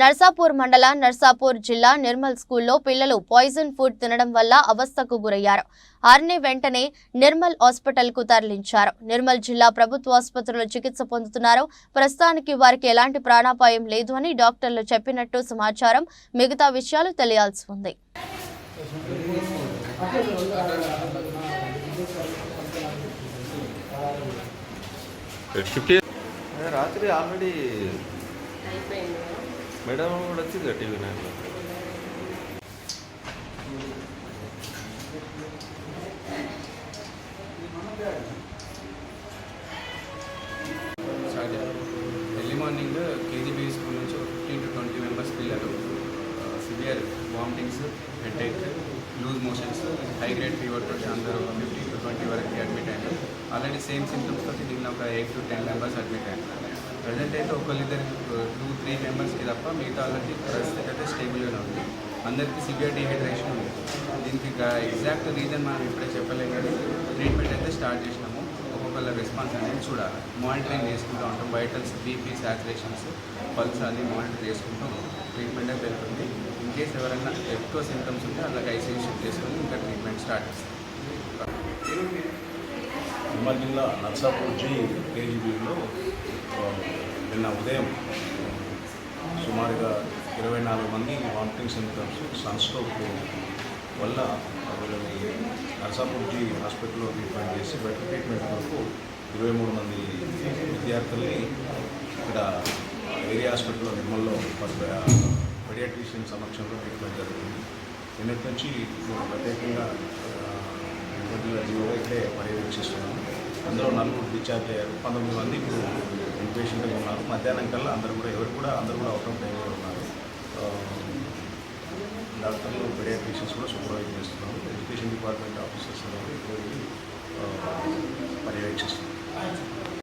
నర్సాపూర్ మండల నర్సాపూర్ జిల్లా నిర్మల్ స్కూల్లో పిల్లలు పాయిజన్ ఫుడ్ తినడం వల్ల అవస్థకు గురయ్యారు. ఆర్ని వెంటనే నిర్మల్ హాస్పిటల్కు తరలించారు. నిర్మల్ జిల్లా ప్రభుత్వ ఆసుపత్రిలో చికిత్స పొందుతున్నారు. ప్రస్తుతానికి వారికి ఎలాంటి ప్రాణాపాయం లేదు అని డాక్టర్లు చెప్పినట్టు సమాచారం మిగతా విషయాలు తెలియాల్సి ఉంది. రాత్రి ఆల్రెడీ మేడం కూడా వచ్చింది టీవీ నైన్లో ఎర్లీ మార్నింగ్ కేజీబీ స్కూల్ నుంచి ఒక ఫిఫ్టీన్ టు ట్వంటీ మెంబర్స్ పిల్లలు severe vomitings headache loose motions high grade fever తోటి అందరూ ఫిఫ్టీన్ టు ట్వంటీ వరకు అడ్మిట్ అయ్యారు. ఆల్రెడీ సేమ్ సిమ్టమ్స్ తోటి దీనిలో ఒక eight to ten members admit అయ్యారు. ప్రజెంట్ అయితే ఒకళ్ళిద్దరు టూ త్రీ మెంబర్స్కి తప్ప మిగతా వాళ్ళకి పరిస్థితి అయితే స్టేబుల్గానే ఉంది. అందరికీ సివియర్ డిహైడ్రేషన్ ఉంది. దీనికి ఎగ్జాక్ట్ రీజన్ మనం ఇప్పుడే చెప్పలేం కానీ ట్రీట్మెంట్ అయితే స్టార్ట్ చేసినాము. ఒక్కొక్కళ్ళ రెస్పాన్స్ అనేది చూడాలి. మానిటరింగ్ చేసుకుంటూ ఉంటాం. వైటల్స్ బీపీ సాచురేషన్స్ పల్స్ అన్ని మానిటర్ చేసుకుంటూ ట్రీట్మెంట్ అయితే వెళ్తుంది. ఇన్ కేస్ ఎవరైనా ఎక్కువ సింటమ్స్ ఉంటే వాళ్ళకి ఐసీయూ షిఫ్ట్ చేసుకొని ఇంకా ట్రీట్మెంట్ స్టార్ట్ చేస్తాం. నిర్మల్ జిల్లా నర్సాపూర్ జీ కేజీబీలో నిన్న ఉదయం సుమారుగా ఇరవై నాలుగు మంది వామిటింగ్ సిమ్టమ్స్ సన్స్ట్రోక్ వల్ల వీళ్ళని నర్సాపూర్జీ హాస్పిటల్లో ట్రీట్మెంట్ చేసి బెటర్ ట్రీట్మెంట్ వరకు ఇరవై మూడు మంది విద్యార్థుల్ని ఇక్కడ ఏరియా హాస్పిటల్లో నిర్మల్లో పెడియాట్రిషియన్ సమక్షంలో ట్రీట్మెంట్ జరుగుతుంది. నిన్నటి నుంచి ప్రత్యేకంగా నిర్మల్ జిల్లా ఇక్కడే పర్యవేక్షిస్తున్నాము. అందులో నలుగురు డిశ్చార్జ్ అయ్యారు. పంతొమ్మిది మంది ఇప్పుడు పేషెంట్గా ఉన్నారు. మధ్యాహ్నం కల్లా అందరూ కూడా ఎవరు కూడా అందరూ కూడా అవుట్ ఆఫ్ టైంలో ఉన్నారు. డాక్టర్లు పేషెంట్స్ కూడా సూపర్వైజ్ చేస్తున్నారు. ఎడ్యుకేషన్ డిపార్ట్మెంట్ ఆఫీసర్స్ అనేవి ఇప్పుడు